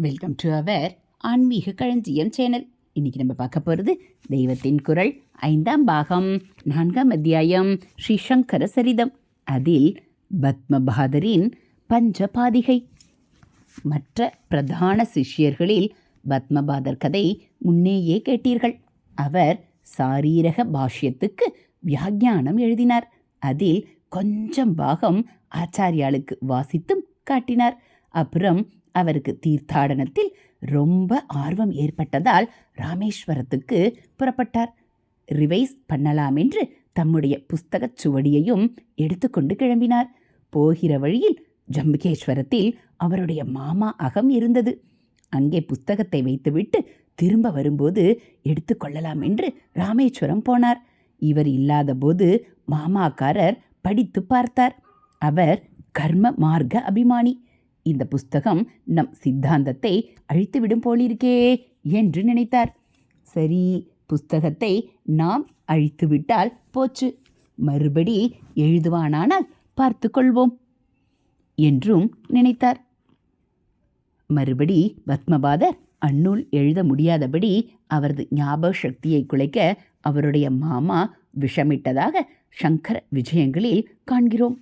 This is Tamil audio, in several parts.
வெல்கம் டு அவர் ஆன்மீக களஞ்சியம் சேனல் இன்னைக்கு நம்ம பார்க்க போகிறது தெய்வத்தின் குரல் ஐந்தாம் பாகம் நான்காம் அத்தியாயம் ஸ்ரீ சங்கர சரிதம். அதில் பத்மபாதரின் பஞ்சபாதிகை. மற்ற பிரதான சிஷ்யர்களில் பத்மபாதர் கதை முன்னேயே கேட்டீர்கள். அவர் சாரீரக பாஷ்யத்துக்கு வியாக்கியானம் எழுதினார். அதில் கொஞ்சம் பாகம் ஆச்சாரியாளுக்கு வாசித்தும் காட்டினார். அப்புறம் அவருக்கு தீர்த்தாடனத்தில் ரொம்ப ஆர்வம் ஏற்பட்டதால் ராமேஸ்வரத்துக்கு புறப்பட்டார். ரிவைஸ் பண்ணலாம் என்று தம்முடைய புஸ்தகச் சுவடியையும் எடுத்துக்கொண்டு கிளம்பினார். போகிற வழியில் ஜம்புகேஸ்வரத்தில் அவருடைய மாமா அகம் இருந்தது. அங்கே புஸ்தகத்தை வைத்துவிட்டு திரும்ப வரும்போது எடுத்துக்கொள்ளலாம் என்று ராமேஸ்வரம் போனார். இவர் இல்லாதபோது மாமாக்காரர் படித்து பார்த்தார். அவர் கர்ம மார்க்க அபிமானி. இந்த புஸ்தகம் நம் சித்தாந்தத்தை அழித்துவிடும் போலிருக்கே என்று நினைத்தார். சரி புஸ்தகத்தை நாம் அழித்துவிட்டால் போச்சு. மறுபடி எழுதுவானானால் பார்த்து கொள்வோம் என்றும் நினைத்தார். மறுபடி பத்மபாதர் அந்நூல் எழுத முடியாதபடி அவரது ஞாபக சக்தியை குலைக்க அவருடைய மாமா விஷமிட்டதாக சங்கர விஜயங்களில் காண்கிறோம்.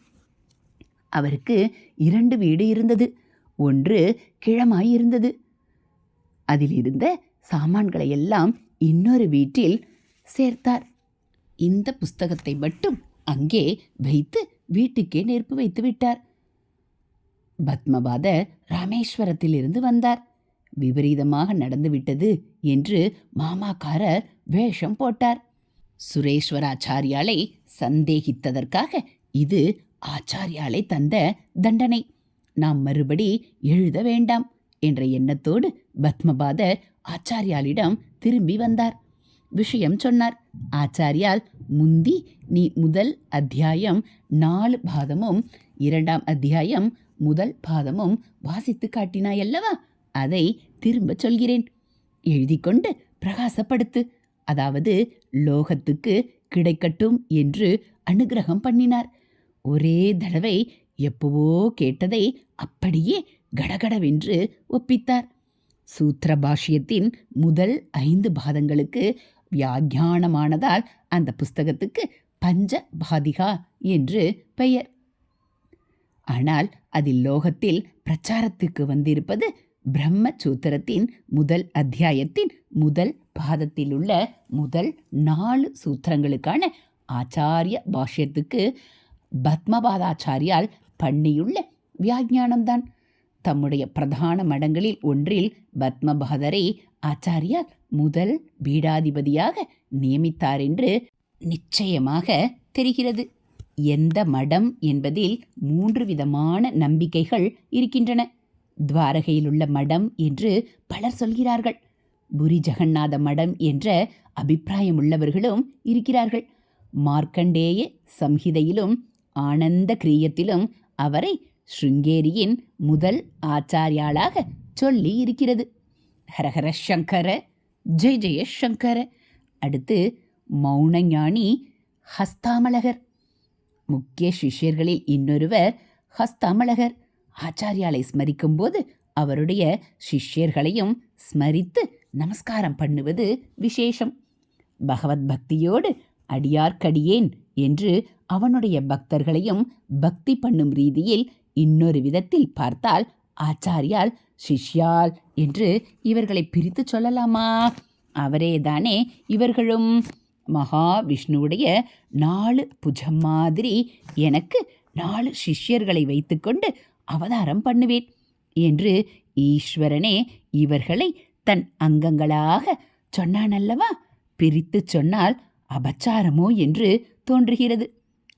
அவருக்கு இரண்டு வீடு இருந்தது. ஒன்று கிழமாய் இருந்தது அதில் இருந்த சாமான்களை எல்லாம் இன்னொரு வீட்டில் சேர்த்தார். இந்த புஸ்தகத்தை மட்டும் அங்கே வைத்து வீட்டுக்கே நெருப்பு வைத்து விட்டார். பத்மபாதர் ராமேஸ்வரத்திலிருந்து வந்தார். விபரீதமாக நடந்துவிட்டது என்று மாமாக்காரர் வேஷம் போட்டார். சுரேஸ்வராச்சாரியாலை சந்தேகித்ததற்காக இது ஆச்சாரியாலே தந்த தண்டனை. நாம் மறுபடி எழுத வேண்டாம் என்ற எண்ணத்தோடு பத்மபாதர் ஆச்சாரியாலிடம் திரும்பி வந்தார். விஷயம் சொன்னார். ஆச்சாரியால் முந்தி நீ முதல் அத்தியாயம் நாலு பாதமும் இரண்டாம் அத்தியாயம் முதல் பாதமும் வாசித்து காட்டினாயல்லவா? அதை திரும்ப சொல்கிறேன். எழுதிக்கொண்டு பிரகாசப்படுத்து. அதாவது லோகத்துக்கு கிடைக்கட்டும் என்று அனுகிரகம் பண்ணினார். ஒரே தடவை எப்பவோ கேட்டதை அப்படியே கடகடவென்று ஒப்பித்தார். சூத்திர பாஷ்யத்தின் முதல் ஐந்து பாதங்களுக்கு வியாக்கியானமானதால் அந்த புஸ்தகத்துக்கு பஞ்ச பாதிகா என்று பெயர். ஆனால் அதில் லோகத்தில் பிரச்சாரத்துக்கு வந்திருப்பது பிரம்ம சூத்திரத்தின் முதல் அத்தியாயத்தின் முதல் பாதத்தில் உள்ள முதல் நாலு சூத்திரங்களுக்கான ஆச்சாரிய பாஷ்யத்துக்கு பத்மபாதாச்சாரியால் பண்ணியுள்ள வியாஜானம்தான் தம்முடைய பிரதான மடங்களில் ஒன்றில் பத்மபாதரை ஆச்சாரியார் முதல் பீடாதிபதியாக நியமித்தார் என்று நிச்சயமாக தெரிகிறது. எந்த மடம் என்பதில் மூன்று விதமான நம்பிக்கைகள் இருக்கின்றன. துவாரகையிலுள்ள மடம் என்று பலர் சொல்கிறார்கள். புரி ஜெகநாத மடம் என்ற அபிப்பிராயம் உள்ளவர்களும் இருக்கிறார்கள். மார்க்கண்டேய சம்ஹிதையிலும் ஆனந்த கிரியத்திலும் அவரை ஸ்ருங்கேரியின் முதல் ஆச்சாரியாளாக சொல்லி இருக்கிறது ஹரஹர சங்கர ஜெய ஜெய சங்கர. அடுத்து மௌனஞானி ஹஸ்தாமலகர். முக்கிய சிஷ்யர்களில் இன்னொருவர் ஹஸ்தாமலகர். ஆச்சாரியாலை ஸ்மரிக்கும்போது அவருடைய சிஷ்யர்களையும் ஸ்மரித்து நமஸ்காரம் பண்ணுவது விசேஷம். பகவத் பக்தியோடு அடியார்க்கடியேன் என்று அவனுடைய பக்தர்களையும் பக்தி பண்ணும் ரீதியில் இன்னொரு விதத்தில் பார்த்தால் ஆச்சாரியால் சிஷ்யால் என்று இவர்களை பிரித்து சொல்லலாமா? அவரேதானே இவர்களும் மகாவிஷ்ணுவுடைய நாலு புஜம் மாதிரி எனக்கு நாலு சிஷ்யர்களை வைத்துக்கொண்டு அவதாரம் பண்ணுவேன் என்று ஈஸ்வரனே இவர்களை தன் அங்கங்களாக சொன்னானல்லவா? பிரித்து சொன்னால் அபச்சாரமோ என்று தோன்றுகிறது.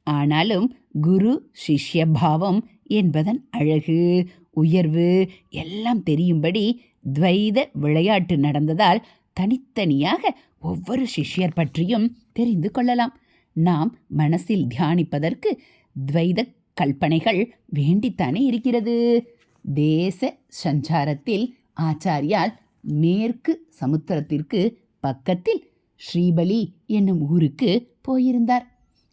ஆனாலும் குரு சிஷ்ய பாவம் என்பதன் அழகு உயர்வு எல்லாம் தெரியும்படி துவைத விளையாட்டு நடந்ததால் தனித்தனியாக ஒவ்வொரு சிஷ்யர் பற்றியும் தெரிந்து கொள்ளலாம். நாம் மனசில் தியானிப்பதற்கு துவைத கல்பனைகள் வேண்டித்தானே இருக்கிறது. தேச சஞ்சாரத்தில் ஆச்சாரியால் மேற்கு சமுத்திரத்திற்கு பக்கத்தில் ஸ்ரீபலி என்னும் ஊருக்கு போயிருந்தார்.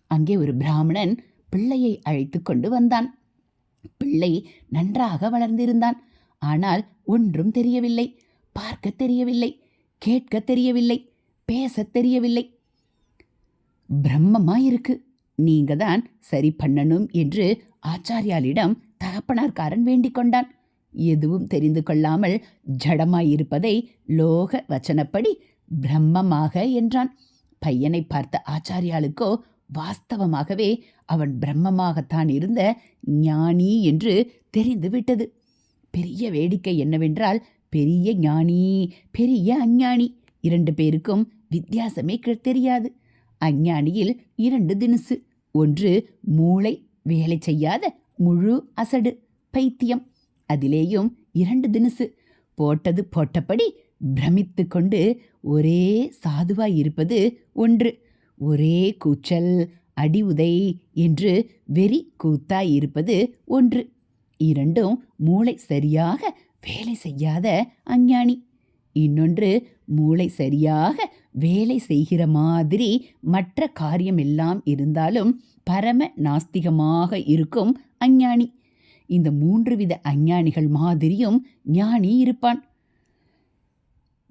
அங்கே ஒரு பிராமணன் பிள்ளையை அழைத்து கொண்டு வந்தான். பிள்ளை நன்றாக வளர்ந்திருந்தான். ஆனால் ஒன்றும் தெரியவில்லை. பார்க்க தெரியவில்லை. கேட்க தெரியவில்லை. பேசத் தெரியவில்லை. பிரம்மமாயிருக்கு. நீங்க தான் சரி பண்ணணும் என்று ஆச்சாரியாலிடம் தகப்பனார்காரன் வேண்டிக் கொண்டான். எதுவும் தெரிந்து கொள்ளாமல் ஜடமாயிருப்பதை லோக வச்சனப்படி பிரம்மமாக என்றான். பையனை பார்த்த ஆச்சாரியாளுக்கோ வாஸ்தவமாகவே அவன் பிரம்மமாகத்தான் இருந்த ஞானி என்று தெரிந்துவிட்டது பெரிய வேடிக்கை என்னவென்றால் பெரிய ஞானி பெரிய அஞ்ஞானி இரண்டு பேருக்கும் வித்தியாசமே கிழ- தெரியாது. அஞ்ஞானியில் இரண்டு தினுசு ஒன்று மூளை வேலை செய்யாத முழு அசடு பைத்தியம். அதிலேயும் இரண்டு தினுசு. போட்டது போட்டபடி பிரமித்து கொண்டு ஒரே சாதுவாய் இருப்பது ஒன்று. ஒரே கூச்சல் அடி உதை என்று வெறி கூத்தாய் இருப்பது ஒன்று. இரண்டும் மூளை சரியாக வேலை செய்யாத அஞ்ஞானி. இன்னொன்று மூளை சரியாக வேலை செய்கிற மாதிரி மற்ற காரியம் எல்லாம் இருந்தாலும் பரம நாஸ்திகமாக இருக்கும் அஞ்ஞானி. இந்த மூன்று வித அஞ்ஞானிகள் மாதிரியும் ஞானி இருப்பான்.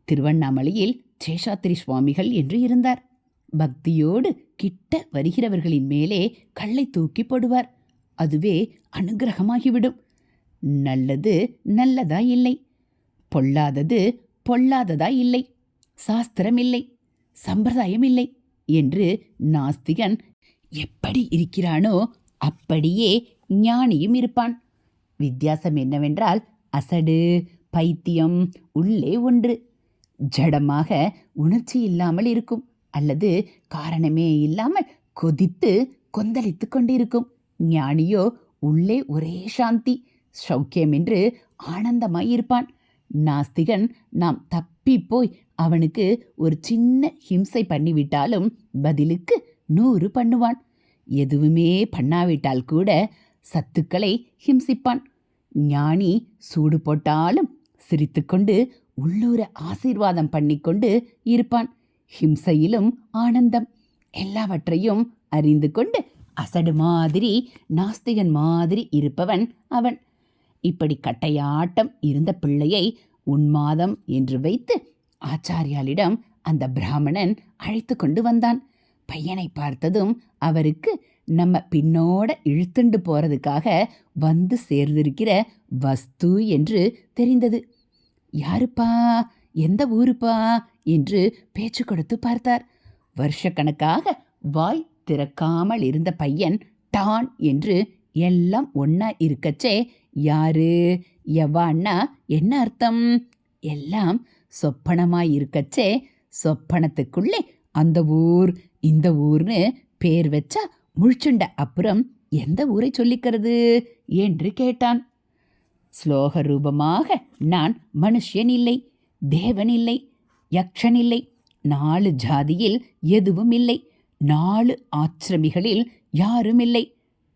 திருவண்ணாமலையில் சேஷாத்திரி சுவாமிகள் என்று இருந்தார். பக்தியோடு கிட்ட வருகிறவர்களின் மேலே கல்லை தூக்கி போடுவார். அதுவே அனுகிரகமாகிவிடும். நல்லது நல்லதா இல்லை. பொல்லாதது பொல்லாததா இல்லை. சாஸ்திரம் இல்லை. சம்பிரதாயம் இல்லை என்று நாஸ்திகன் எப்படி இருக்கிறானோ அப்படியே ஞானியும் இருப்பான். வித்தியாசம் என்னவென்றால் அசடு பைத்தியம் உள்ளே ஒன்று. ஜடமாக உணர்ச்சி இல்லாமல் இருக்கும். அல்லது காரணமே இல்லாமல் கொதித்து கொந்தளித்து கொண்டிருக்கும். ஞானியோ உள்ளே ஒரே சாந்தி. சௌக்கியம் என்று ஆனந்தமாய் இருப்பான். நாஸ்திகன் நாம் தப்பி போய் அவனுக்கு ஒரு சின்ன ஹிம்சை பண்ணிவிட்டாலும் பதிலுக்கு நூறு பண்ணுவான். எதுவுமே பண்ணாவிட்டால் கூட சத்துக்களை ஹிம்சிப்பான். ஞானி சூடு போட்டாலும் சிரித்துக்கொண்டு உள்ளூர ஆசீர்வாதம் பண்ணிக்கொண்டு இருப்பான். ஹிம்சையிலும் ஆனந்தம் எல்லாவற்றையும் அறிந்து கொண்டு அசடு மாதிரி நாஸ்திகன் மாதிரி இருப்பவன் அவன். இப்படி கட்டையாட்டம் இருந்த பிள்ளையை உன்மாதம் என்று வைத்து ஆச்சாரியாலிடம் அந்த பிராமணன் அழைத்து கொண்டு வந்தான். பையனை பார்த்ததும் அவருக்கு நம்ம பின்னோட இழுத்துண்டு போறதுக்காக வந்து சேர்ந்திருக்கிற வஸ்து என்று தெரிந்தது. யாருப்பா? எந்த ஊருப்பா? என்று பேச்சு கொடுத்து பார்த்தார். வருஷக்கணக்காக வாய் திறக்காமல் இருந்த பையன் டான் என்று எல்லாம் ஒன்னா இருக்கச்சே யாரு? எவான்னா என்ன அர்த்தம்? எல்லாம் சொப்பனமாய் இருக்கச்சே சொப்பனத்துக்குள்ளே அந்த ஊர் இந்த ஊர்னு பேர் வச்சா முழிச்சுண்ட அப்புறம் எந்த ஊரை சொல்லிக்கிறது? என்று கேட்டான். ஸ்லோக ரூபமாக நான் மனுஷன் இல்லை. தேவன் இல்லை யக்ஷன் இல்லை நாலு ஜாதியில் எதுவும் இல்லை நாலு ஆச்சிரமிகளில் யாரும் இல்லை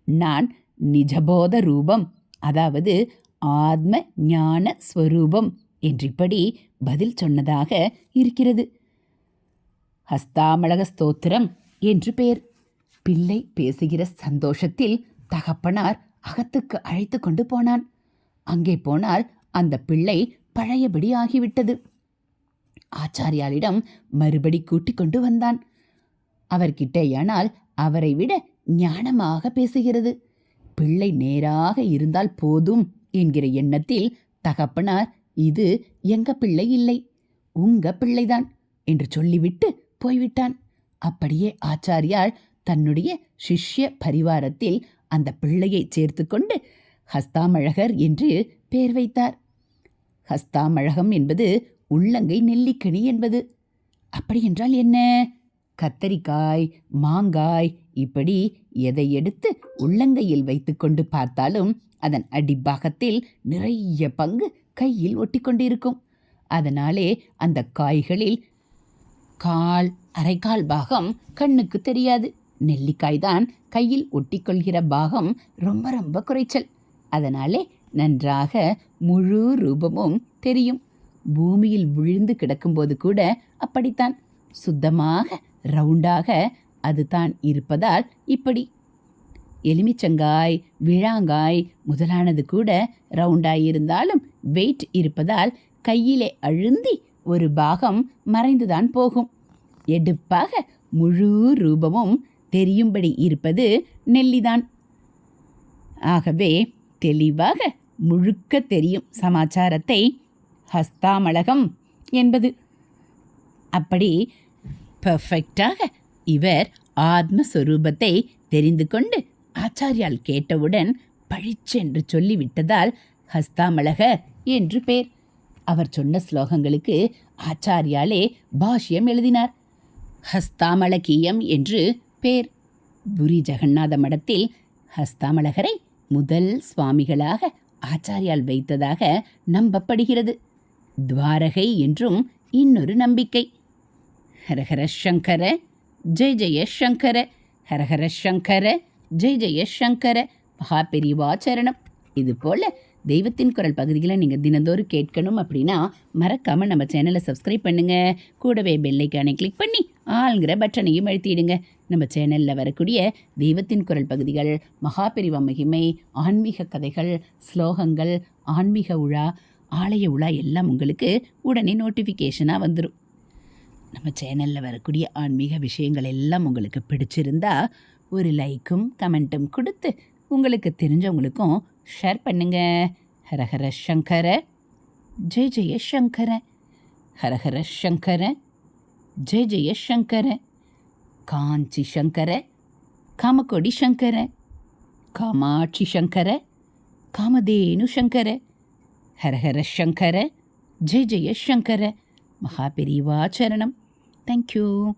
நான் நிஜபோத ரூபம் அதாவது ஆத்ம ஞான ஸ்வரூபம் என்றிப்படி பதில் சொன்னதாக இருக்கிறது. ஹஸ்தாமலக ஸ்தோத்திரம் என்று பெயர். பிள்ளை பேசுகிற சந்தோஷத்தில் தகப்பனார் அகத்துக்கு அழைத்து கொண்டு போனான். அங்கே போனால் அந்த பிள்ளை பழையபடி ஆகிவிட்டது. ஆச்சாரியாளிடம் மறுபடி கூட்டிக் கொண்டு வந்தான். அவர்கிட்டேயானால் அவரை விட ஞானமாக பேசுகிறது. பிள்ளை நேராக இருந்தால் போதும் என்கிற எண்ணத்தில் தகப்பனார் இது எங்க பிள்ளை இல்லை உங்க பிள்ளைதான் என்று சொல்லிவிட்டு போய்விட்டான். அப்படியே ஆச்சாரியால் தன்னுடைய சிஷ்ய பரிவாரத்தில் அந்த பிள்ளையை சேர்த்துக்கொண்டு ஹஸ்தாமழகர் என்று பெயர் வைத்தார். ஹஸ்தாமழகம் என்பது உள்ளங்கை நெல்லிக்கனி என்பது. அப்படியென்றால் என்ன? கத்தரிக்காய் மாங்காய் இப்படி எதை எடுத்து உள்ளங்கையில் வைத்துக்கொண்டு பார்த்தாலும் அதன் அடிப்பாகத்தில் நிறைய பங்கு கையில் ஒட்டிக்கொண்டிருக்கும் அதனாலே அந்த காய்களில் கால் அரைக்கால் பாகம் கண்ணுக்கு தெரியாது. நெல்லிக்காய் தான் கையில் ஒட்டிக்கொள்கிற பாகம் ரொம்ப ரொம்ப குறைச்சல். அதனாலே நன்றாக முழு ரூபமும் தெரியும். பூமியில் விழுந்து கிடக்கும்போது கூட அப்படித்தான். சுத்தமாக ரவுண்டாக அதுதான் இருப்பதால் இப்படி. எலுமிச்சங்காய் விழாங்காய் முதலானது கூட ரவுண்டாய் இருந்தாலும் வெயிட் இருப்பதால் கையிலே அழுந்தி ஒரு பாகம் மறைந்துதான் போகும். எடுப்பாக முழு ரூபமும் தெரியும்படி இருப்பது நெல்லிதான். ஆகவே தெளிவாக முழுக்க தெரியும் சமாச்சாரத்தை. ஹஸ்தாமலகம் என்பது. அப்படி பெர்ஃபெக்டாக இவர் ஆத்மஸ்வரூபத்தை தெரிந்து கொண்டு ஆச்சாரியால் கேட்டவுடன் பழிச்சென்று சொல்லிவிட்டதால் ஹஸ்தாமலக என்று பேர். அவர் சொன்ன ஸ்லோகங்களுக்கு ஆச்சாரியாலே பாஷ்யம் எழுதினார். ஹஸ்தாமலகீயம் என்று பேர். புரி ஜெகநாத மடத்தில் ஹஸ்தாமலகரை முதல் சுவாமிகளாக ஆச்சாரியால் வைத்ததாக நம்பப்படுகிறது. துவாரகை என்றும் இன்னொரு நம்பிக்கை. ஹரஹர சங்கர ஜெய் ஜெய சங்கர ஹரஹர சங்கர ஜெய் ஜெய சங்கர மகாபெரிவாச்சரணம் பெரிவாச்சரணம் இது போல் தெய்வத்தின் குரல் பகுதிகளை நீங்கள் தினந்தோறும் கேட்கணும் அப்படின்னா மறக்காமல் நம்ம சேனலை சப்ஸ்கிரைப் பண்ணுங்கள் கூடவே பெல்லைக்கானை கிளிக் பண்ணி ஆளுங்கிற பட்டனையும் அழுத்திடுங்க. நம்ம சேனலில் வரக்கூடிய தெய்வத்தின் குரல் பகுதிகள் மகாபெரிவ மகிமை ஆன்மீக கதைகள் ஸ்லோகங்கள் ஆன்மீக உழா ஆலய உலா எல்லாம் உங்களுக்கு உடனே நோட்டிஃபிகேஷனாக வந்துடும் நம்ம சேனலில் வரக்கூடிய ஆன்மீக விஷயங்கள் எல்லாம் உங்களுக்கு பிடிச்சிருந்தா ஒரு லைக்கும் கமெண்ட்டும் கொடுத்து உங்களுக்கு தெரிஞ்சவங்களுக்கும் ஷேர் பண்ணுங்க. ஹரஹர சங்கர. ஜெய் ஜெய சங்கர. ஹரஹர சங்கர. ஜெய் ஜெய சங்கர. காஞ்சி சங்கர. காமக்கொடி சங்கர. காமாட்சி சங்கர. காமதேனு சங்கர. ஹரஹர சங்கர. ஜெய் ஜெய சங்கர. மகாபெரிவாச்சரணம் தேங்க்யூ